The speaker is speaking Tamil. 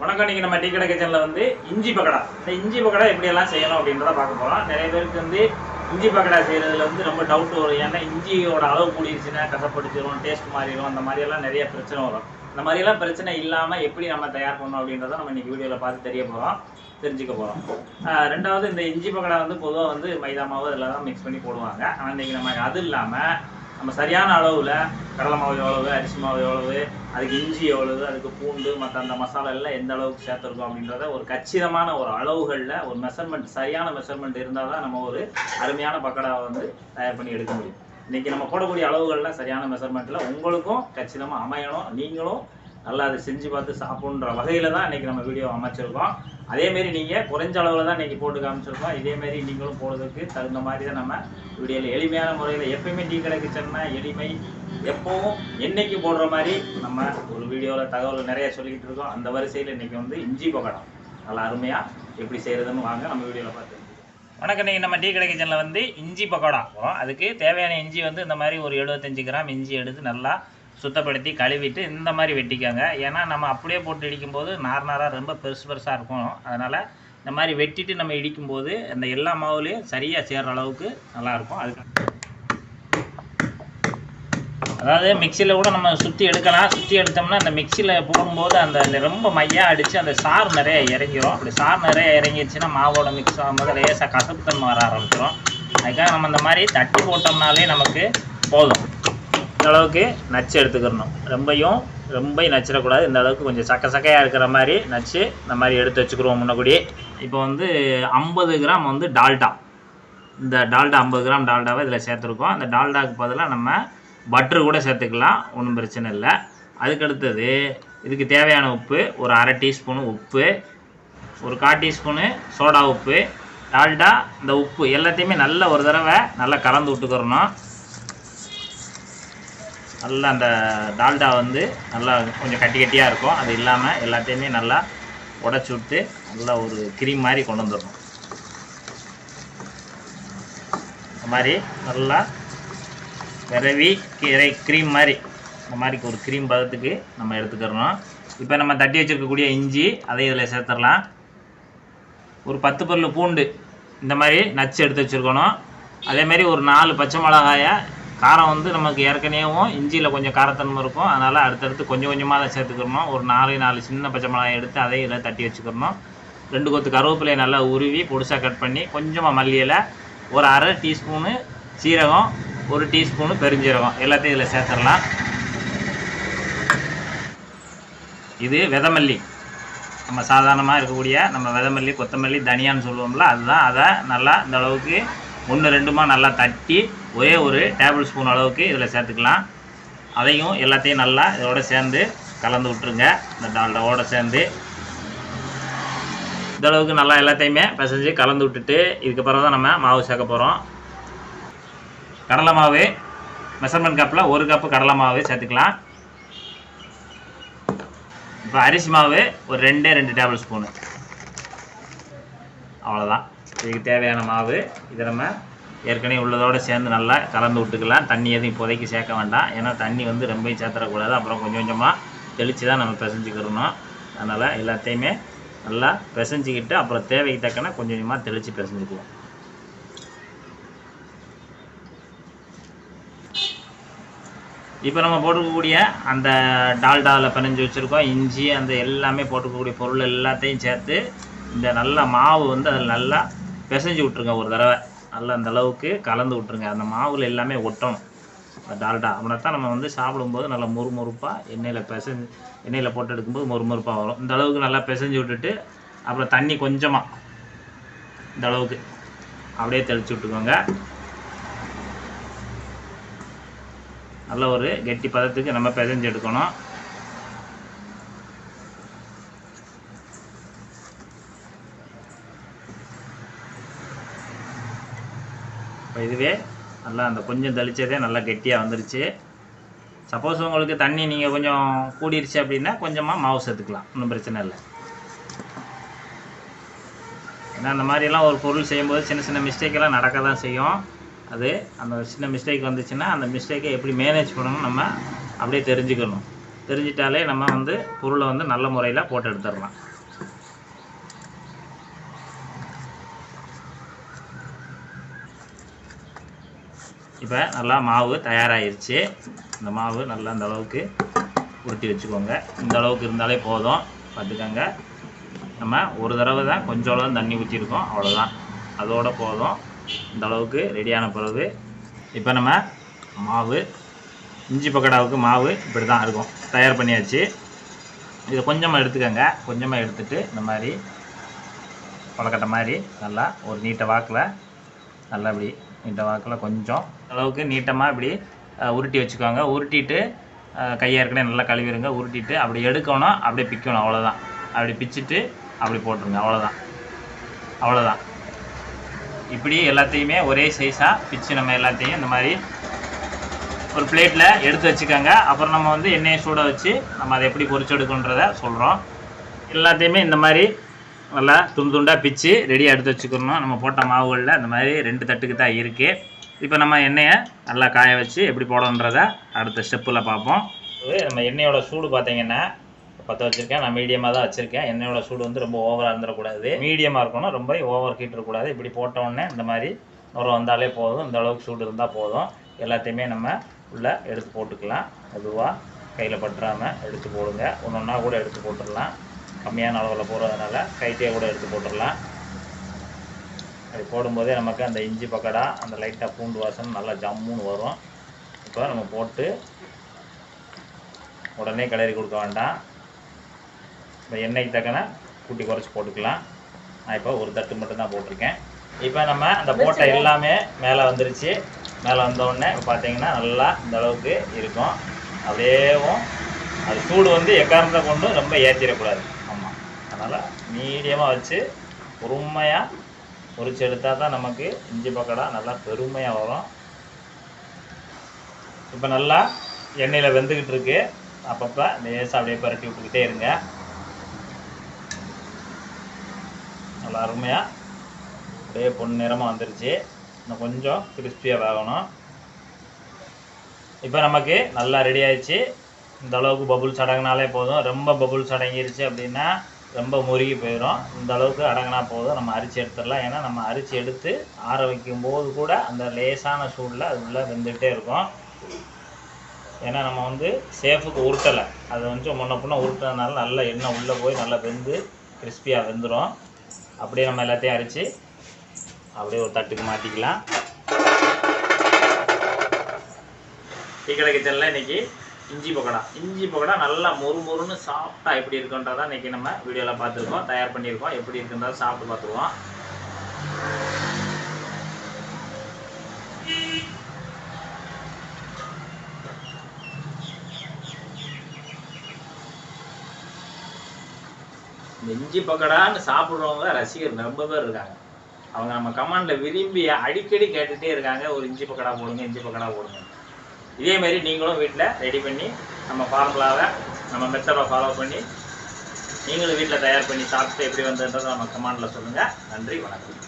வணக்கம். இன்றைக்கி நம்ம டீ கடை கிச்சனில் வந்து இஞ்சி பக்கடா. இந்த இஞ்சி பக்கடா எப்படியெல்லாம் செய்யணும் அப்படின்றத பார்க்க போகிறோம் நிறைய பேருக்கு வந்து இஞ்சி பக்கடா செய்கிறதுல வந்து ரொம்ப டவுட் வரும். ஏன்னா இஞ்சியோட அளவு கூடிருச்சுன்னா கசப்படிச்சிடும் டேஸ்ட் மாறிடும் அந்த மாதிரியெல்லாம் நிறைய பிரச்சனை வரும். இந்த மாதிரியெல்லாம் பிரச்சனை இல்லாமல் எப்படி நம்ம தயார் பண்ணணும் அப்படின்றத நம்ம இன்றைக்கி வீடியோவில் பார்த்து தெரிய போகிறோம் தெரிஞ்சுக்க போகிறோம் ரெண்டாவது இந்த இஞ்சி பக்கடா வந்து பொதுவாக வந்து மைதா மாவு இதில் தான் மிக்ஸ் பண்ணி போடுவாங்க. ஆனால் இன்றைக்கி நம்ம அது இல்லாமல் நம்ம சரியான அளவில் கடலை மாவு எவ்வளவு அரிசி மாவு எவ்வளவு அதுக்கு இஞ்சி எவ்வளவு அதுக்கு பூண்டு மற்ற அந்த மசாலா எல்லாம் எந்த அளவுக்கு சேர்த்துருக்கோம் அப்படின்றத ஒரு கச்சிதமான ஒரு அளவுகளில் ஒரு மெஷர்மெண்ட் சரியான மெஷர்மெண்ட் இருந்தால் தான் நம்ம ஒரு அருமையான பக்கடாவை வந்து தயார் பண்ணி எடுக்க முடியும். இன்னைக்கு நம்ம போடக்கூடிய அளவுகள்லாம் சரியான மெஷர்மெண்ட்டில் உங்களுக்கும் கச்சிதமாக அமையணும். நீங்களும் நல்லா அதை செஞ்சு பார்த்து சாப்பிட்ற வகையில் தான் இன்னைக்கு நம்ம வீடியோ அமைச்சிருக்கோம். அதேமாரி நீங்கள் குறைஞ்ச அளவில் தான் இன்றைக்கி போட்டு காமிச்சிருக்கோம். இதேமாரி நீங்களும் போடுறதுக்கு தகுந்த மாதிரி தான் நம்ம வீடியோவில் எளிமையான முறையில் எப்பயுமே டீ கடை கிச்சன்னா எளிமை எப்பவும் என்னைக்கு போடுற மாதிரி நம்ம ஒரு வீடியோவில் தகவல் நிறைய சொல்லிக்கிட்டு இருக்கோம். அந்த வரிசையில் இன்றைக்கி வந்து இஞ்சி பக்கடம் நல்லா அருமையாக எப்படி செய்கிறதுன்னு வாங்க நம்ம வீடியோவில் பார்த்து வணக்கம் நீங்கள் நம்ம டீ கடை கிச்சனில் வந்து இஞ்சி பக்கோடா போகிறோம் அதுக்கு தேவையான இஞ்சி வந்து இந்த மாதிரி ஒரு எழுபத்தஞ்சு கிராம் இஞ்சி எடுத்து நல்லா சுத்தப்படுத்தி கழுவிட்டு இந்த மாதிரி வெட்டிக்கோங்க. ஏன்னா நம்ம அப்படியே போட்டு இடிக்கும்போது நார் நாராக ரொம்ப பெருசு பெருசாக இருக்கும். அதனால் இந்த மாதிரி வெட்டிட்டு நம்ம இடிக்கும்போது அந்த எல்லா மாவுலேயும் சரியாக சேர்கிற அளவுக்கு நல்லாயிருக்கும் அதுக்கு அதாவது மிக்சியில் கூட நம்ம சுற்றி எடுக்கலாம். சுற்றி எடுத்தோம்னா அந்த மிக்சியில் போடும்போது அந்த ரொம்ப மையாக அடித்து அந்த சார் நிறைய இறங்கிரும். அப்படி சார் நிறைய இறங்கிடுச்சுன்னா மாவோட மிக்ஸ் ஆகும்போது லேசாக கசப்புத்தன்மை வர ஆரம்பிச்சிடும் அதுக்காக நம்ம இந்த மாதிரி தட்டி போட்டோம்னாலே நமக்கு போதும். இந்த அளவுக்கு நச்சு எடுத்துக்கிறணும் ரொம்பையும் ரொம்ப நச்சிடக்கூடாது. இந்த அளவுக்கு கொஞ்சம் சக்க சக்கையாக இருக்கிற மாதிரி நச்சு இந்த மாதிரி எடுத்து வச்சுக்கிறோம் முன்னக்கூடிய. இப்போ வந்து ஐம்பது கிராம் வந்து டால்டா. இந்த டால்டா ஐம்பது கிராம் டால்டாவை இதில் சேர்த்துருக்கோம். அந்த டால்டாக்கு பதிலாக நம்ம பட்ரு கூட சேர்த்துக்கலாம் ஒன்றும் பிரச்சனை இல்லை. அதுக்கடுத்தது இதுக்கு தேவையான உப்பு ஒரு அரை டீஸ்பூனு உப்பு ஒரு கால் டீஸ்பூனு சோடா உப்பு. டால்டா இந்த உப்பு எல்லாத்தையுமே நல்ல ஒரு தடவை நல்லா கலந்து விட்டுக்கிறணும். நல்லா அந்த டால்டா வந்து நல்லா கொஞ்சம் கட்டி கட்டியாக இருக்கும். அது இல்லாமல் எல்லாத்தையுமே நல்லா உடச்சி விட்டு நல்லா ஒரு கிரீம் மாதிரி கொண்டு வந்துடணும். இந்த மாதிரி நல்லா விரவி கீரை க்ரீம் மாதிரி. இந்த மாதிரி ஒரு க்ரீம் பதத்துக்கு நம்ம எடுத்துக்கிறோம் இப்போ நம்ம தட்டி வச்சுருக்கக்கூடிய இஞ்சி அதை இதில் சேர்த்துடலாம். ஒரு பத்து பொருள் பூண்டு இந்த மாதிரி நச்சு எடுத்து வச்சுருக்கணும். அதேமாரி ஒரு நாலு பச்சை மிளகாயை காரம் வந்து நமக்கு ஏற்கனவேவும் இஞ்சியில் கொஞ்சம் காரத்தன்மை இருக்கும். அதனால் அடுத்தடுத்து கொஞ்சம் கொஞ்சமாக அதை சேர்த்துக்கிறணும். ஒரு நாலு நாலு சின்ன பச்சை மிளகாய் எடுத்து அதை இதில் தட்டி வச்சுக்கிறணும். ரெண்டு கொத்து கருவேப்பிலையை நல்லா உருவி பொடிசாக கட் பண்ணி கொஞ்சமாக மல்லி இலை ஒரு அரை டீஸ்பூனு சீரகம் ஒரு டீஸ்பூனு பெருஞ்சீரகம். எல்லாத்தையும் இதில் சேர்த்துடலாம். இது விதமல்லி. நம்ம சாதாரணமாக இருக்கக்கூடிய நம்ம விதமல்லி கொத்தமல்லி தனியான்னு சொல்லுவோம்ல அதுதான். அதை நல்லா இந்த அளவுக்கு ஒன்று ரெண்டுமா நல்லா தட்டி ஒரே ஒரு டேபிள் ஸ்பூன் அளவுக்கு இதில் சேர்த்துக்கலாம். அதையும் எல்லாத்தையும் நல்லா இதோட சேர்ந்து கலந்து விட்டுருங்க. இந்த டால்டாவோட சேர்ந்து. இந்தளவுக்கு நல்லா எல்லாத்தையுமே பிசைஞ்சு கலந்து விட்டுட்டு இதுக்கப்புறம் தான் நம்ம மாவு சேர்க்க போகிறோம் கடலை மாவு மெஷர்மெண்ட் கப்பில் ஒரு கப்பு கடலை மாவு சேர்த்துக்கலாம். இப்போ அரிசி மாவு ஒரு ரெண்டே ரெண்டு டேபிள் ஸ்பூனு அவ்வளோதான் இதுக்கு தேவையான மாவு இதை நம்ம ஏற்கனவே உள்ளதோடு சேர்ந்து நல்லா கலந்து விட்டுக்கலாம். தண்ணி எதுவும் இப்போதைக்கு சேர்க்க வேண்டாம். ஏன்னா தண்ணி வந்து ரொம்பவும் சேர்த்துடக்கூடாது. அப்புறம் கொஞ்சம் கொஞ்சமாக தெளித்து தான் நம்ம பிசைஞ்சிக்கிறணும் அதனால் எல்லாத்தையுமே நல்லா பிசைஞ்சிக்கிட்டு அப்புறம் தேவைக்கு தக்கன கொஞ்சம் கொஞ்சமாக தெளித்து பிசைஞ்சுக்குவோம். இப்போ நம்ம போட்டுக்கக்கூடிய அந்த டால்டாவில் பிணைஞ்சு வச்சுருக்கோம் இஞ்சி அந்த எல்லாமே போட்டுக்கக்கூடிய பொருள் எல்லாத்தையும் சேர்த்து இந்த நல்ல மாவு வந்து அதில் நல்லா பிசைஞ்சு விட்ருங்க ஒரு தடவை. நல்லா அந்த அளவுக்கு கலந்து விட்ருங்க அந்த மாவில் எல்லாமே ஒட்டணும். அந்த டால்டா அப்படின்னா தான் நம்ம வந்து சாப்பிடும்போது நல்லா முறுமுறுப்பாக எண்ணெயில் பிசைஞ்சு எண்ணெயில் போட்டு எடுக்கும்போது முறுமுறுப்பாக வரும். இந்த அளவுக்கு நல்லா பிசைஞ்சு விட்டுட்டு அப்புறம் தண்ணி கொஞ்சமாக இந்த அளவுக்கு அப்படியே தெளித்து விட்டுக்கோங்க. நல்ல ஒரு கெட்டி பதத்துக்கு நம்ம பிசைஞ்சு எடுக்கணும். இப்போ இதுவே நல்லா அந்த கொஞ்சம் தெளித்ததே நல்லா கெட்டியாக வந்துருச்சு. சப்போஸ் உங்களுக்கு தண்ணி நீங்கள் கொஞ்சம் கூடிருச்சு அப்படின்னா கொஞ்சமாக மாவு சேர்த்துக்கலாம். ஒன்றும் பிரச்சனை இல்லை. ஏன்னா அந்த மாதிரிலாம் ஒரு பொருள் செய்யும்போது சின்ன சின்ன மிஸ்டேக்கெல்லாம் நடக்க தான் செய்யும். அது அந்த சின்ன மிஸ்டேக் வந்துச்சுன்னா அந்த மிஸ்டேக்கை எப்படி மேனேஜ் பண்ணணும் நம்ம அப்படியே தெரிஞ்சுக்கணும். தெரிஞ்சிட்டாலே நம்ம வந்து பொருளை வந்து நல்ல முறையில் போட்டு எடுத்துடலாம். இப்போ நல்லா மாவு தயாராகிருச்சு இந்த மாவு நல்லா அந்த அளவுக்கு உருட்டி வச்சுக்கோங்க. இந்த அளவுக்கு இருந்தாலே போதும். பார்த்துக்கோங்க. நம்ம ஒரு தடவை தான் கொஞ்சம் தண்ணி ஊற்றிருக்கோம் அவ்வளோதான் அதோட போதும். இந்த அளவுக்கு ரெடியான பிறகு இப்போ நம்ம மாவு இஞ்சி பக்கோடாவுக்கு மாவு இப்படி தான் இருக்கும். தயார் பண்ணியாச்சு. இதை கொஞ்சமாக எடுத்துக்கோங்க. கொஞ்சமாக எடுத்துட்டு இந்த மாதிரி கொலக்கட்டை மாதிரி நல்லா ஒரு நீட்ட வாக்கில் நல்லா இப்படி நீட்ட வாக்கில் கொஞ்சம் அளவுக்கு நீட்டமாக இப்படி உருட்டி வச்சுக்கோங்க. உருட்டிட்டு கையாக கையை ஏற்கனவே நல்லா கழுவிடுங்க உருட்டிட்டு அப்படி எடுக்கணும். அப்படியே பிக்கணும். அவ்வளோதான் அப்படி பிச்சுட்டு அப்படி போட்டுருங்க. அவ்வளோதான் அவ்வளோதான் இப்படி எல்லாத்தையுமே ஒரே சைஸாக பிச்சு நம்ம எல்லாத்தையும் இந்த மாதிரி ஒரு பிளேட்டில் எடுத்து வச்சுக்கோங்க. அப்புறம் நம்ம வந்து எண்ணெயை சூட வச்சு நம்ம அதை எப்படி பொரிச்சு சொல்கிறோம் எல்லாத்தையுமே இந்த மாதிரி நல்லா துண்டு துண்டாக பிச்சு ரெடியாக எடுத்து வச்சுக்கணும். நம்ம போட்ட மாவுகளில் இந்த மாதிரி ரெண்டு தட்டுக்கு தான் இருக்குது இப்போ நம்ம எண்ணெயை நல்லா காய வச்சு எப்படி போடணுன்றதை அடுத்த ஸ்டெப்பில் பார்ப்போம். இது நம்ம எண்ணெயோட சூடு பார்த்திங்கன்னா பற்ற வச்சுருக்கேன். நான் மீடியமாக தான் வச்சுருக்கேன். எண்ணெயோட சூடு வந்து ரொம்ப ஓவராக இருந்துடக்கூடாது மீடியமாக இருக்கணும் ரொம்ப ஓவர் ஹீட் இருக்கக்கூடாது. இப்படி போட்ட இந்த மாதிரி நுரம் வந்தாலே போதும். இந்த அளவுக்கு சூடு இருந்தால் போதும். எல்லாத்தையுமே நம்ம உள்ளே எடுத்து போட்டுக்கலாம். மெதுவாக கையில் பற்றாமல் எடுத்து போடுங்க. ஒன்று ஒன்றா கூட எடுத்து போட்டுடலாம். கம்மியான அளவில் போடுறதுனால கைட்டே கூட எடுத்து போட்டுடலாம். அப்படி போடும்போதே நமக்கு அந்த இஞ்சி பக்கடா அந்த லைட்டாக பூண்டு வாசனை நல்லா ஜம்முன்னு வரும். இப்போ நம்ம போட்டு உடனே கிளறி கொடுக்க வேண்டாம். இந்த எண்ணெய்க்கு தக்கன கூட்டி குறைச்சி போட்டுக்கலாம். நான் இப்போ ஒரு தட்டு மட்டும் தான் போட்டிருக்கேன். இப்போ நம்ம அந்த போட்ட எல்லாமே மேலே வந்துருச்சு. மேலே வந்த உடனே இப்போ பார்த்தீங்கன்னா நல்லா இந்த அளவுக்கு இருக்கும். அப்படியேவும் அது சூடு வந்து எக்காரணத்தை கொண்டு ரொம்ப ஏற்றிடக்கூடாது. ஆமாம் அதனால் மீடியமாக வச்சு பொறுமையாக பொரிச்சு எடுத்தால் தான் நமக்கு இஞ்சி பக்கோடா நல்லா பெருமையாக வரும். இப்போ நல்லா எண்ணெயில் வெந்துக்கிட்டு இருக்கு. அப்பப்போ லேசாக அப்படியே பரட்டி விட்டுக்கிட்டே இருங்க. நல்லா அருமையாக அப்படியே பொன் நிறமாக வந்துருச்சு. இன்னும் கொஞ்சம் கிறிஸ்பியாக வேகணும். இப்போ நமக்கு நல்லா ரெடி ஆயிடுச்சு. இந்த அளவுக்கு பபுள்ஸ் அடங்கினாலே போதும். ரொம்ப பபுள்ஸ் அடங்கிருச்சு அப்படின்னா ரொம்ப முருகி போயிடும் இந்த அளவுக்கு அடங்கினா போதும். நம்ம அரிச்சு எடுத்துடலாம். ஏன்னா நம்ம அரிச்சு எடுத்து ஆற வைக்கும் போது கூட அந்த லேசான சூடில் அது உள்ளே வெந்துகிட்டே இருக்கும். ஏன்னா நம்ம வந்து சேஃபுக்கு உருட்டலை. அது வந்து முன்ன பின்ன உருட்டுறதுனால நல்லா எண்ணெய் உள்ளே போய் நல்லா வெந்து கிறிஸ்பியாக வெந்துடும் அப்படியே நம்ம எல்லாத்தையும் அரைச்சி அப்படியே ஒரு தட்டுக்கு மாற்றிக்கலாம் டீக்கடை கிச்சனில் இன்னைக்கு இஞ்சி பக்கோடா. இஞ்சி பக்கோடா நல்லா மொறு மொறுன்னு சாப்பிட்டா எப்படி இருக்குன்றதா இன்றைக்கி நம்ம வீடியோவில் பார்த்துருக்கோம். தயார் பண்ணியிருக்கோம். எப்படி இருக்குன்றத சாப்பிட்டு பார்த்துருவோம். நெஞ்சு இஞ்சி பக்கோடான்னு சாப்பிட்றவங்க ரசிகர் ரொம்ப பேர் இருக்காங்க. அவங்க நம்ம கமாண்ட்ல விரும்பி அடிக்கடி கேட்டுகிட்டே இருக்காங்க. ஒரு இஞ்சி பக்கடா போடுங்க இஞ்சி பக்கோடா போடுங்க. இதேமாரி நீங்களும் வீட்டில் ரெடி பண்ணி நம்ம ஃபார்முலாவை நம்ம மெத்தடை ஃபாலோ பண்ணி நீங்களும் வீட்டில் தயார் பண்ணி சாப்பிட்டு எப்படி வந்ததுன்றதை நம்ம கமாண்டில் சொல்லுங்கள் நன்றி வணக்கம்.